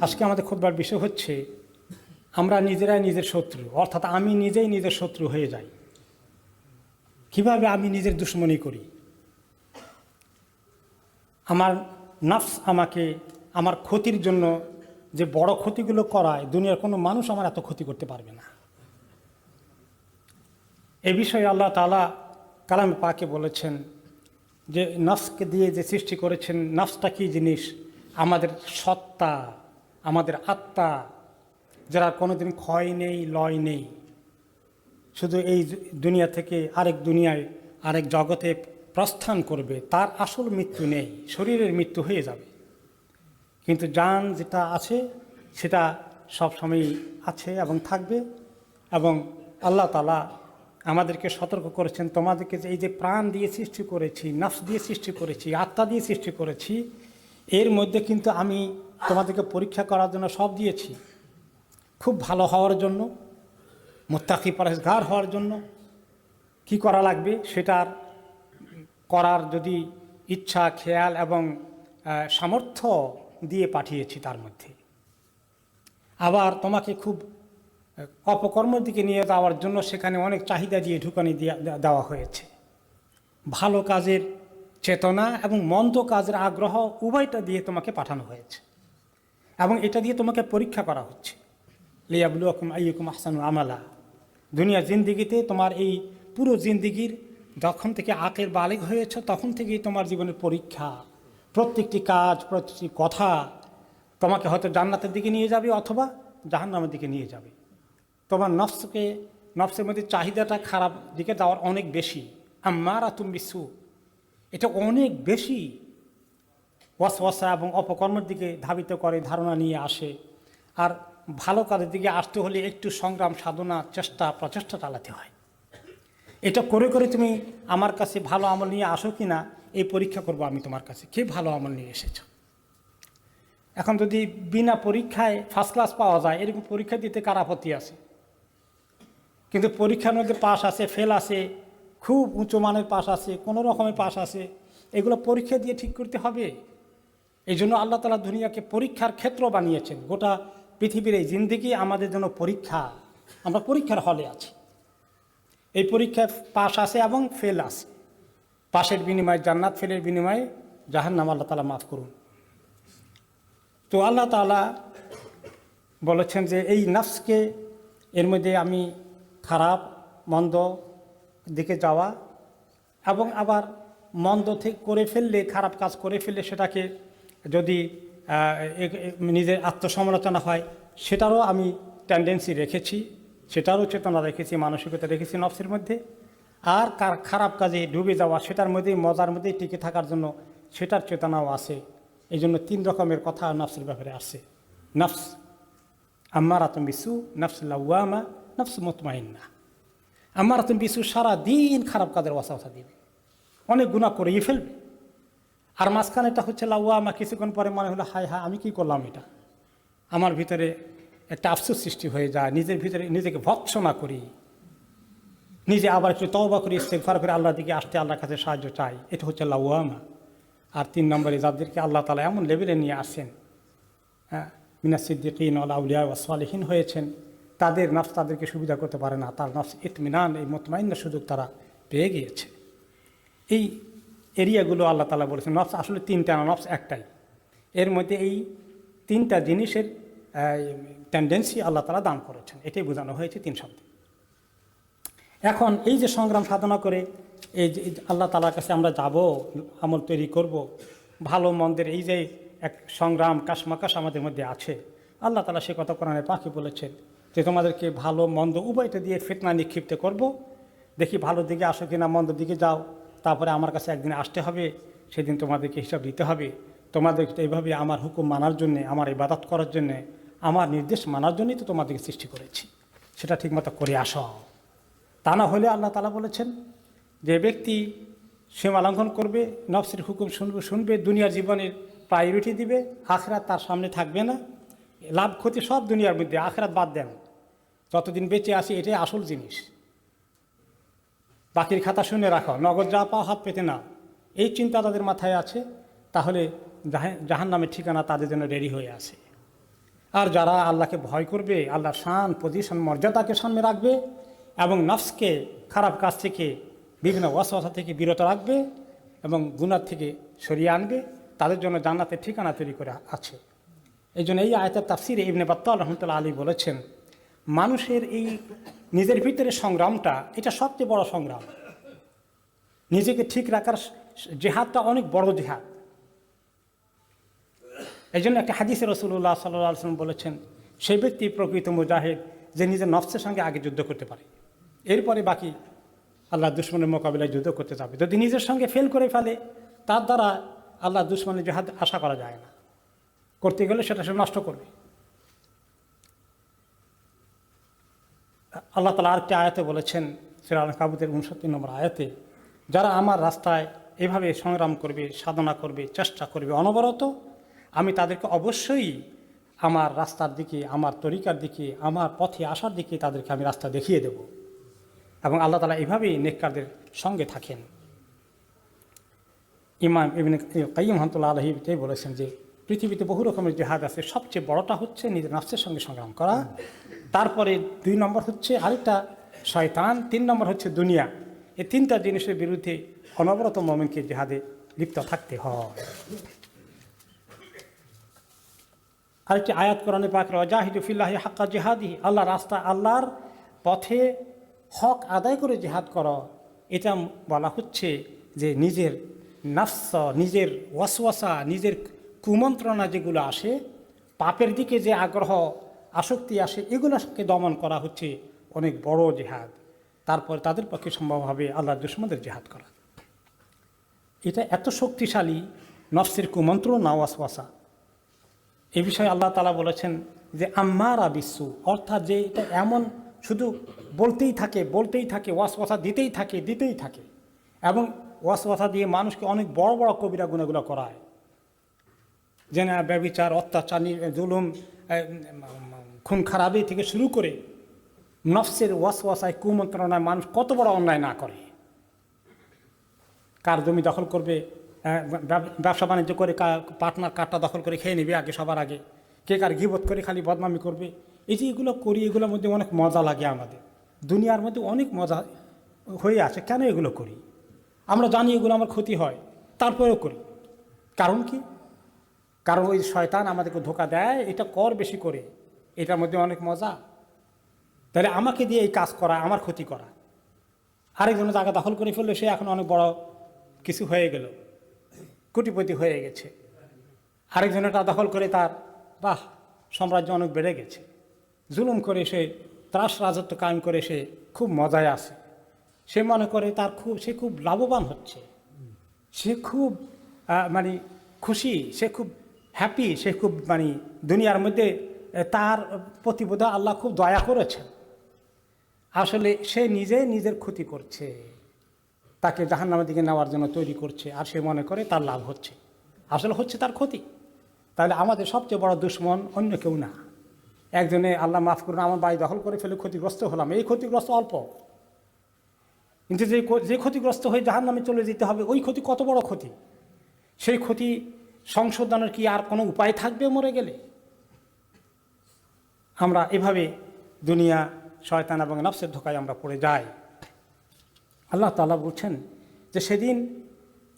আজকে আমাদের খুববার বিষয় হচ্ছে, আমরা নিজেরাই নিজের শত্রু, অর্থাৎ আমি নিজেই নিজের শত্রু হয়ে যাই। কীভাবে আমি নিজের দুশ্মনী করি? আমার নফস আমাকে, আমার ক্ষতির জন্য যে বড় ক্ষতিগুলো করায়, দুনিয়ার কোনো মানুষ আমার এত ক্ষতি করতে পারবে না। এ বিষয়ে আল্লাহ তালা কালাম পাকে বলেছেন যে, নফসকে দিয়ে যে সৃষ্টি করেছেন, নফসটা কী জিনিস? আমাদের সত্তা। আমাদের আত্মা, যারা কোনোদিন ক্ষয় নেই, লয় নেই, শুধু এই দুনিয়া থেকে আরেক দুনিয়ায়, আরেক জগতে প্রস্থান করবে, তার আসল মৃত্যু নেই, শরীরের মৃত্যু হয়ে যাবে। কিন্তু যান যেটা আছে, সেটা সবসময়ই আছে এবং থাকবে এবং আল্লাহ তালা আমাদেরকে সতর্ক করেছেন, তোমাদেরকে যে এই যে প্রাণ দিয়ে সৃষ্টি করেছি, নফস দিয়ে সৃষ্টি করেছি, আত্মা দিয়ে সৃষ্টি করেছি, এর মধ্যে কিন্তু আমি তোমাদেরকে পরীক্ষা করার জন্য সব দিয়েছি। খুব ভালো হওয়ার জন্য, মোত্তাকি পরেশগার হওয়ার জন্য। কি করা লাগবে সেটার করার যদি ইচ্ছা, খেয়াল এবং সামর্থ্য দিয়ে পাঠিয়েছি তার মধ্যে। আবার তোমাকে খুব অপকর্মের দিকে নিয়ে যাওয়ার জন্য সেখানে অনেক চাহিদা দিয়ে ঢুকানি দেওয়া হয়েছে। ভালো কাজের চেতনা এবং মন্দ কাজের আগ্রহ উভয়টা দিয়ে তোমাকে পাঠানো হয়েছে। এবং এটা দিয়ে তোমাকে পরীক্ষা করা হচ্ছে। লিয়াবুল আকুম আইকুম আহসানু আমালা। দুনিয়া জিন্দিগিতে তোমার এই পুরো জিন্দিগির যখন থেকে আকের বালেগ হয়েছ, তখন থেকেই তোমার জীবনের পরীক্ষা। প্রত্যেকটি কাজ, প্রত্যেকটি কথা তোমাকে হয়তো জান্নাতের দিকে নিয়ে যাবে অথবা জাহান্নামের দিকে নিয়ে যাবে। তোমার নফসকে, নফসের মধ্যে চাহিদাটা খারাপ দিকে যাওয়ার অনেক বেশি। আম্মারা তুমি বিশ্বু এটা অনেক বেশি। ওয়াসওয়াসা এবং অপকর্মের দিকে ধাবিত করে ধারণা নিয়ে আসে। আর ভালো কাজের দিকে আসতে হলে একটু সংগ্রাম, সাধনা, চেষ্টা, প্রচেষ্টা চালাতে হয়। এটা করে করে তুমি আমার কাছে ভালো আমল নিয়ে আসো কি না, এই পরীক্ষা করব আমি তোমার কাছে। কে ভালো আমল নিয়ে এসেছ? এখন যদি বিনা পরীক্ষায় ফার্স্ট ক্লাস পাওয়া যায়, এরকম পরীক্ষা দিতে কার আপত্তি আছে? কিন্তু পরীক্ষার মধ্যে পাস আছে ফেল আছে, খুব উঁচু মানের পাস আছে, কোনো রকমের পাস আছে, এগুলো পরীক্ষা দিয়ে ঠিক করতে হবে? এই জন্য আল্লাহ তালা দুনিয়াকে পরীক্ষার ক্ষেত্র বানিয়েছেন। গোটা পৃথিবীর এই জিন্দিগি আমাদের জন্য পরীক্ষা। আমরা পরীক্ষার হলে আছি। এই পরীক্ষায় পাশ আছে এবং ফেল আছে। পাশের বিনিময়ে জান্নাত, ফেলের বিনিময়ে জাহান্নাম আল্লাহ তালা মাফ করুন। তো আল্লাহ তালা বলেছেন যে, এই নফসকে এর মধ্যে আমি খারাপ, মন্দ দিকে যাওয়া এবং আবার মন্দ থেকে করে ফেললে, খারাপ কাজ করে ফেললে সেটাকে যদি নিজের আত্মসমালোচনা হয়, সেটারও আমি টেন্ডেন্সি রেখেছি, সেটারও চেতনা রেখেছি, মানসিকতা রেখেছি নফসের মধ্যে। আর কার খারাপ কাজে ডুবে যাওয়া, সেটার মধ্যেই, মজার মধ্যেই টিকে থাকার জন্য সেটার চেতনাও আছে। এই জন্য তিন রকমের কথা নফসের ব্যাপারে আছে নফস আম্মার আতম বিসু, নফস লাউয়ামা নফস মতমাইন্না। আমার আতম বিসু সারা দিন খারাপ কাজের ওয়াসা দিবে। অনেক গুণা করেই ফেলবে। আর মাঝখানে এটা হচ্ছে লাউয়ামা কিছুক্ষণ পরে মনে হলো, হায় হায়, আমি কি করলাম এটা? আমার ভিতরে একটা আফসোস সৃষ্টি হয়ে যায়, নিজের ভিতরে নিজেকে ভৎসনা করি। নিজে আবার একটু তওবা করি, ইস্তেগফার করে আল্লাহর দিকে আসতে আল্লাহর কাছে সাহায্য চাই। এটা হচ্ছে লাউয়ামা আর তিন নম্বরে, যাদেরকে আল্লাহ তালা এমন লেভেলে নিয়ে আসেন হ্যাঁ মিনা সিদ্দিকিন আউলিয়া ওয়াসালিহীন হয়েছেন, তাদের নফস তাদেরকে সুবিধা করতে পারে না। তার নফস ইতমিনান, এই মতমাইন্য সুযোগ তারা পেয়ে গিয়েছে। এই এরিয়াগুলো আল্লাহ তালা বলেছেন, নফস আসলে তিনটা না, নফস একটাই। এর মধ্যে এই তিনটা জিনিসের টেন্ডেন্সি আল্লাহ তালা দান করেছেন, এটাই বোঝানো হয়েছে তিন শব্দে। এখন এই যে সংগ্রাম সাধনা করে, এই যে আল্লাহ তালার কাছে আমরা যাব, আমল তৈরি করব, ভালো মন্দের এই যে এক সংগ্রাম কাশমাকাশ আমাদের মধ্যে আছে, আল্লাহ তালা সে কথা কোরআনে পাখি বলেছেন যে তোমাদেরকে ভালো মন্দ উভয়টা দিয়ে ফিতনা নিক্ষিপ্ত করব, দেখি ভালো দিকে আসো কিনা, মন্দ দিকে যাও। তারপরে আমার কাছে একদিন আসতে হবে, সেদিন তোমাদেরকে হিসাব দিতে হবে। তোমাদের এইভাবে আমার হুকুম মানার জন্যে, আমার ইবাদত করার জন্যে, আমার নির্দেশ মানার জন্যই তো তোমাদেরকে সৃষ্টি করেছি। সেটা ঠিকমতো করে আসো। তা না হলে আল্লাহ তালা বলেছেন যে ব্যক্তি সীমা লঙ্ঘন করবে, নফসের হুকুম শুনবে শুনবে, দুনিয়ার জীবনের প্রায়োরিটি দিবে, আখরাত তার সামনে থাকবে না। লাভ ক্ষতি সব দুনিয়ার মধ্যে, আখরাত বাদ দেন। যতদিন বেঁচে আসি এটাই আসল জিনিস। বাকির খাতা শুনে রাখো। নগদ যা পাও হাত পেতে না এই চিন্তা তাদের মাথায় আছে, তাহলে জাহান নামের ঠিকানা তাদের জন্য রেডি হয়ে আছে। আর যারা আল্লাহকে ভয় করবে, আল্লাহর শান পজিশন মর্যাদাকে সামনে রাখবে এবং নফসকে, খারাপ কাজ থেকে বিভিন্ন ওয়াসওয়াসা থেকে বিরত রাখবে এবং গুনার থেকে সরিয়ে আনবে, তাদের জন্য জান্নাতের ঠিকানা তৈরি করে আছে। এই জন্য এই আয়তের তাফসিরে ইবনে বাত্তাল রহমতুল্লাহ আলী বলেছেন মানুষের এই নিজের ভিতরে সংগ্রামটা, এটা সবচেয়ে বড় সংগ্রাম। নিজেকে ঠিক রাখার জেহাদটা অনেক বড় জেহাদ। এই জন্য একটা হাদিসে রসুল্লাহ সাল্লাহ সাল্লাম বলেছেন, সেই ব্যক্তি প্রকৃত মুজাহিদ, যে নিজের নফসের সঙ্গে আগে যুদ্ধ করতে পারে। এরপরে বাকি আল্লাহ দুশ্মনের মোকাবিলায় যুদ্ধ করতে যাবে। যদি নিজের সঙ্গে ফেল করে ফেলে, তার দ্বারা আল্লাহ দুশ্মনের জেহাদ আশা করা যায় না। করতে গেলে সেটা সে নষ্ট করবে। আল্লাহ তালা আরেকটি আয়াতে বলেছেন সিরাল কাবুতের উনসত্তর নম্বর আয়াতে, যারা আমার রাস্তায় এভাবে সংগ্রাম করবে, সাধনা করবে, চেষ্টা করবে অনবরত, আমি তাদেরকে অবশ্যই আমার রাস্তার দিকে, আমার তরিকার দিকে, আমার পথে আসার দিকে তাদেরকে আমি রাস্তা দেখিয়ে দেব। এবং আল্লাহ তালা এভাবেই নেককারদের সঙ্গে থাকেন। ইমাম ইবিন কাইম হামতুল্লাহ আলহিতে বলেছেন যে পৃথিবীতে বহু রকমের জেহাদ আছে। সবচেয়ে বড়টা হচ্ছে নিজের নাফসের সঙ্গে সংগ্রাম করা। তারপরে দুই নম্বর হচ্ছে আরেকটা শয়তান, তিন নম্বর হচ্ছে দুনিয়া। এই তিনটা জিনিসের বিরুদ্ধে অনবরত মোমেনকে জেহাদে লিপ্ত থাকতে হয়। আরেকটি আয়াত কোরআনে পাক জাহিদুফিল্লাহ হাক্কা জেহাদি আল্লাহ রাস্তা আল্লাহর পথে হক আদায় করে জেহাদ করো। এটা বলা হচ্ছে যে নিজের নাফস, নিজের ওয়াসওয়াসা, নিজের কুমন্ত্রণা যেগুলো আসে, পাপের দিকে যে আগ্রহ, আসক্তি আসে এগুলোকে দমন করা হচ্ছে অনেক বড় জেহাদ। তারপর তাদের পক্ষে সম্ভব হবে আল্লাহ দুশ্মনদের জেহাদ করা। এটা এত শক্তিশালী নফসের কুমন্ত্র না ওয়াসওয়াসা। এ বিষয়ে আল্লাহ তালা বলেছেন যে, আম্মারা বিশ্বু অর্থাৎ যে এটা এমন শুধু বলতেই থাকে বলতেই থাকে, ওয়াসওয়াসা দিতেই থাকে দিতেই থাকে। এবং ওয়াসওয়াসা দিয়ে মানুষকে অনেক বড় বড় কবিরা গুণাগুলো করায়। যেন ব্যবিচার অত্যাচার জুলুম খুন খারাপি থেকে শুরু করে নফসের ওয়াসওয়াসায় কুমন্ত্রণায় মানুষ কত বড় অন্যায় না করে। কার জমি দখল করবে ব্যবসা বাণিজ্য করে পার্টনার কারটা দখল করে খেয়ে নেবে আগে সবার আগে। কে কার গিবত করে খালি বদনামি করবে। এই যে এগুলো করি, এগুলোর মধ্যে অনেক মজা লাগে আমাদের। দুনিয়ার মধ্যে অনেক মজা হয়ে আছে, কেন এগুলো করি? আমরা জানি এগুলো আমার ক্ষতি হয়, তারপরেও করি। কারণ কি? কারণ ওই শয়তান আমাদেরকে ধোকা দেয়, এটা কর বেশি করে। এটার মধ্যে অনেক মজা। তাহলে আমাকে দিয়ে এই কাজ করা, আমার ক্ষতি করা। আরেকজনের জায়গা দখল করে ফেললে, সে এখন অনেক বড় কিছু হয়ে গেল। কোটিপতি হয়ে গেছে। আরেকজনেরটা দখল করে তার, বাহ, সাম্রাজ্য অনেক বেড়ে গেছে। জুলুম করে সে, ত্রাস রাজত্ব কায়েম করে সে খুব মজায় আসে সে মনে করে তার খুব, সে খুব লাভবান হচ্ছে। সে খুব মানে খুশি, সে খুব হ্যাপি সে খুব মানে দুনিয়ার মধ্যে তার প্রতিবোধ আল্লাহ খুব দয়া করেছেন। আসলে সে নিজে নিজের ক্ষতি করছে, তাকে জাহান্নামের দিকে নেওয়ার জন্য তৈরি করছে, আর সে মনে করে তার লাভ হচ্ছে। আসলে হচ্ছে তার ক্ষতি। তাহলে আমাদের সবচেয়ে বড় দুশ্মন অন্য কেউ না। একজনে আল্লাহ মাফ করুন, আমার বাড়ি দখল করে ফেলে ক্ষতিগ্রস্ত হলাম, এই ক্ষতিগ্রস্ত অল্প। কিন্তু যে যে ক্ষতিগ্রস্ত হয়ে জাহান নামে চলে যেতে হবে, ওই ক্ষতি কত বড় ক্ষতি? সেই ক্ষতি সংশোধনের কি আর কোনো উপায় থাকবে মরে গেলে? আমরা এভাবে দুনিয়া শয়তান এবং নফসের ধোকায় আমরা পড়ে যাই। আল্লাহ তাআলা বলছেন যে সেদিন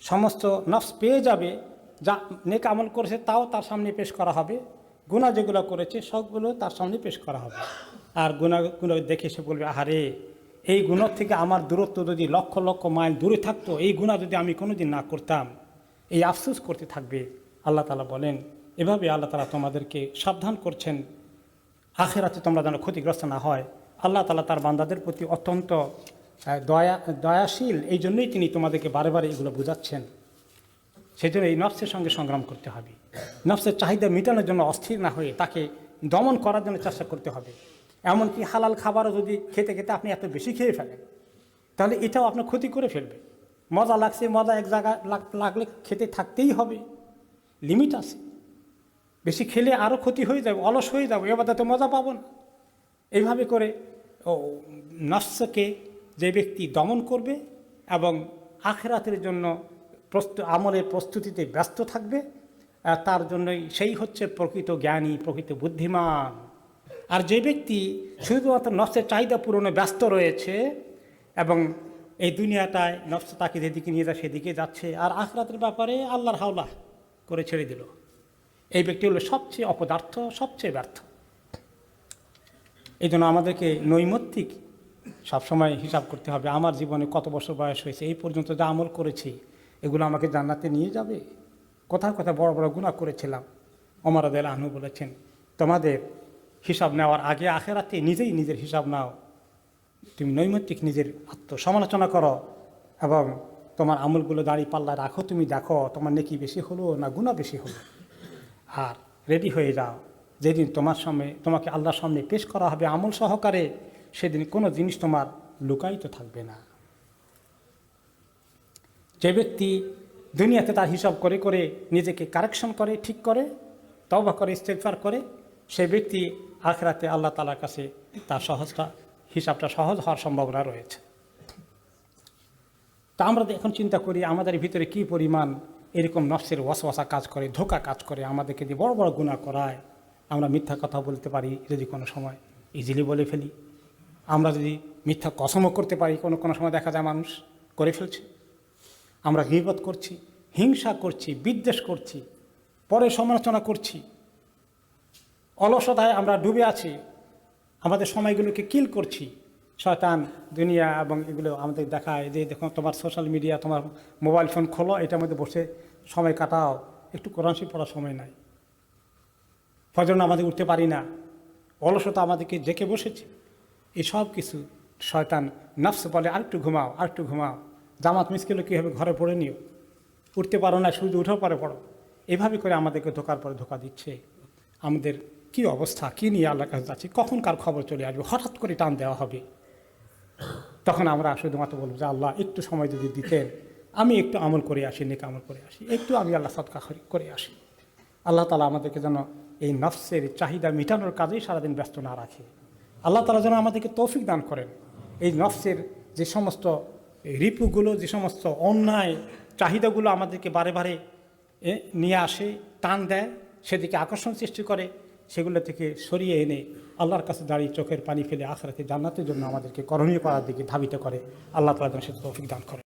সমস্ত নফস পেয়ে যাবে, যা নেক আমল করেছে তাও তার সামনে পেশ করা হবে। গুণা যেগুলো করেছে সবগুলো তার সামনে পেশ করা হবে। আর গুণাগুলো দেখে সে বলবে, আহারে, এই গুণর থেকে আমার দূরত্ব যদি লক্ষ লক্ষ মাইল দূরে থাকতো, এই গুণা যদি আমি কোনোদিন না করতাম। এই আফসোস করতে থাকবে, আল্লাহ তালা বলেন, এভাবে আল্লাহ তালা তোমাদেরকে সাবধান করছেন। আখেরাতে তোমরা যেন ক্ষতিগ্রস্ত না হয়। আল্লাহ তালা তার বান্দাদের প্রতি অত্যন্ত দয়া, দয়াশীল। এই জন্যই তিনি তোমাদেরকে বারে বারে এগুলো বোঝাচ্ছেন। সেই জন্য এই নফসের সঙ্গে সংগ্রাম করতে হবে। নফসের চাহিদা মেটানোর জন্য অস্থির না হয়ে তাকে দমন করার জন্য চেষ্টা করতে হবে। এমনকি হালাল খাবারও যদি খেতে খেতে আপনি এত বেশি খেয়ে ফেলেন, তাহলে এটাও আপনার ক্ষতি করে ফেলবে। মজা লাগছে, মজা এক জায়গায় লাগ- লাগলে খেতে থাকতেই হবে। লিমিট আছে। বেশি খেলে আরও ক্ষতি হয়ে যাবে, অলস হয়ে যাবে, এবার তো মজা পাবো না। এইভাবে করে, ও নস্যকে যে ব্যক্তি দমন করবে এবং আখেরাতের জন্য প্রস্তু আমলের প্রস্তুতিতে ব্যস্ত থাকবে তার জন্যই সেই হচ্ছে প্রকৃত জ্ঞানী, প্রকৃত বুদ্ধিমান। আর যে ব্যক্তি শুধুমাত্র নফসের চাহিদা পূরণে ব্যস্ত রয়েছে এবং এই দুনিয়াটায় নফস তাকে যেদিকে নিয়ে যায় সেদিকে যাচ্ছে আর আখরাতের ব্যাপারে আল্লাহর হাওলা করে ছেড়ে দিল। এই ব্যক্তি হলো সবচেয়ে অপদার্থ, সবচেয়ে ব্যর্থ। এই জন্য আমাদেরকে নৈমিত্তিক সবসময় হিসাব করতে হবে, আমার জীবনে কত বছর বয়স হয়েছে, এই পর্যন্ত যা আমল করেছি, এগুলো আমাকে জান্নাতে নিয়ে যাবে? কোথায় কোথায় বড় বড় গুণা করেছিলাম? অমর আদেল আহনু বলেছেন, তোমাদের হিসাব নেওয়ার আগে আখেরাতে নিজেই নিজের হিসাব নাও। তুমি নৈমিত্তিক নিজের আত্মসমালোচনা করো এবং তোমার আমলগুলো দাঁড়িয়ে পাল্লা রাখো, তুমি দেখো তোমার নেকি বেশি হলো না গুণা বেশি হলো। আর রেডি হয়ে যাও। যেদিন তোমার সামনে, তোমাকে আল্লাহর সামনে পেশ করা হবে আমল সহকারে, সেদিন কোনো জিনিস তোমার লুকায়িত থাকবে না। যে ব্যক্তি দুনিয়াতে তার হিসাব করে করে নিজেকে কারেকশন করে, ঠিক করে তবা করে ইস্তেফার করে, সে ব্যক্তি আখরাতে আল্লাহ তালার কাছে তার সহজটা হিসাবটা সহজ হওয়ার সম্ভাবনা রয়েছে। তা আমরা এখন চিন্তা করি, আমাদের ভিতরে কি পরিমাণ এরকম নফসের ওয়াসওয়াসা কাজ করে, ধোকা কাজ করে, আমাদেরকে দিয়ে বড় বড় গুণা করায়। আমরা মিথ্যা কথা বলতে পারি যদি কোনো সময় ইজিলি বলে ফেলি। আমরা যদি মিথ্যা কসমও করতে পারি, কোনো কোনো সময় দেখা যায় মানুষ করে ফেলছে। আমরা গিবত করছি, হিংসা করছি, বিদ্বেষ করছি, পরে সমালোচনা করছি। অলসতায় আমরা ডুবে আছি সময়গুলোকে কিল করছি। শয়তান, দুনিয়া এবং এগুলো আমাদের দেখায় যে দেখো তোমার সোশ্যাল মিডিয়া তোমার মোবাইল ফোন খোলো, এটার মধ্যে বসে সময় কাটাও। একটু কোরআন শরীফ পড়ার সময় নাই। ফজর আমাদের উঠতে পারি না। অলসতা আমাদেরকে ডেকে বসেছে। এই সব কিছু শয়তান নফস বলে, আরেকটু ঘুমাও আরেকটু ঘুমাও। জামাত মিসকেলে কী হবে ঘরে পড়ে নিও? উঠতে পারো না, শুধু উঠেও পরে পড়ো। এভাবে করে আমাদেরকে ধোকার পরে ধোকা দিচ্ছে। আমাদের কি অবস্থা, কী নিয়ে আল্লাহ কাছে যাচ্ছি, কখন কার খবর চলে আসবে, হঠাৎ করে টান দেওয়া হবে। তখন আমরা শুধুমাত্র বলব যে, আল্লাহ একটু সময় যদি দিতেন, আমি একটু আমল করে আসি, নেক আমল করে আসি, একটু আমি আল্লাহ সৎকা করে আসি। আল্লাহ তালা আমাদেরকে যেন এই নফসের চাহিদা মেটানোর কাজেই সারাদিন ব্যস্ত না রাখে। আল্লাহ তালা যেন আমাদেরকে তৌফিক দান করেন। এই নফসের যে সমস্ত রিপুগুলো, যে সমস্ত অন্যায় চাহিদাগুলো আমাদেরকে বারে বারে নিয়ে আসে, টান দেয়, সেদিকে আকর্ষণ সৃষ্টি করে। সেগুলো থেকে সরিয়ে এনে আল্লাহর কাছে দাঁড়িয়ে চোখের পানি ফেলে আখরাতে জান্নাতের জন্য আমাদেরকে করণীয় করার দিকে ধাবিত করে। আল্লাহ তালা যেন সে তৌফিক দান করে